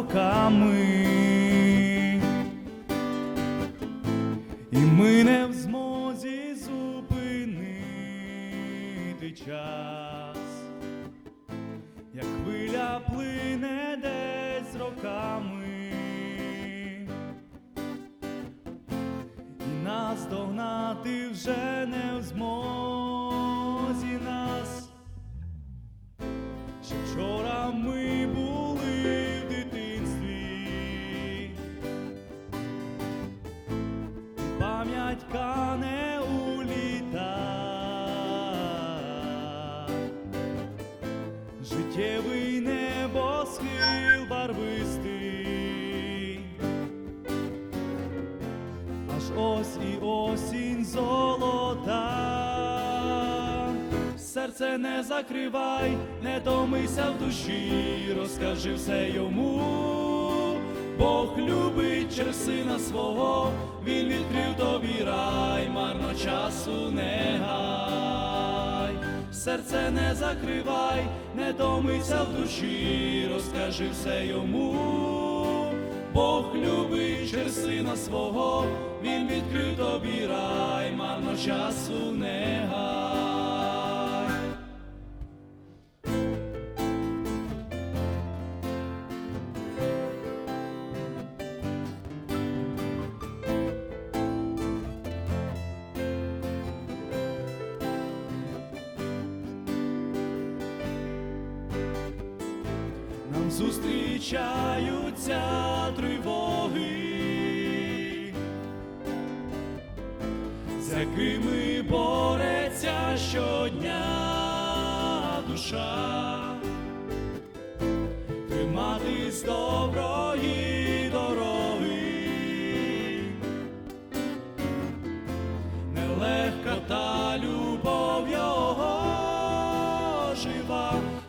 роками, і ми не в змозі зупинити час, як хвиля плине десь роками, і нас догнати вже не в змозі Серце не закривай, не томися в душі, розкажи все йому. Бог любить через сина свого, він відкрив тобі рай, марно часу не гай. Серце не закривай, не томися в душі, розкажи все йому. Бог любить через сина свого, він відкрив тобі рай, марно часу не зустрічаються тривоги, з якими бореться щодня душа, триматись доброї дороги, нелегка та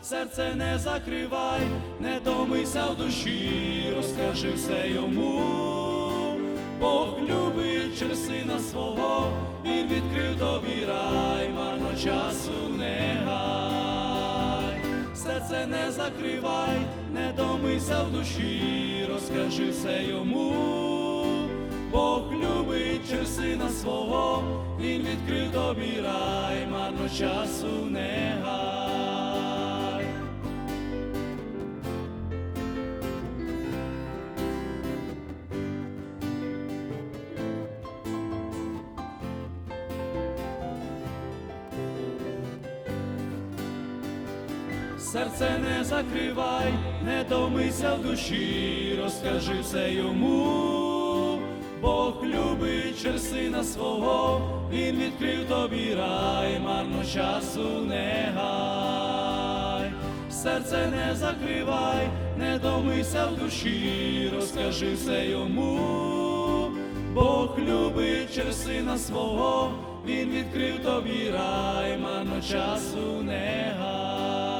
серце не закривай, не томися в душі, розкажи все йому. Бог любить через сина свого, він відкрив тобі рай, марно часу не гай. Серце не закривай, не томися в душі, розкажи все йому. Бог любить через сина свого, він відкрив тобі рай, марно часу не гай. Серце не закривай, не томися в душі, розкажи все йому. Бог любить сина свого, він відкрив тобі рай, марно часу не гай. Серце не закривай, не томися в душі, розкажи все йому. Бог любить через сина свого, він відкрив тобі рай, марно часу не гай.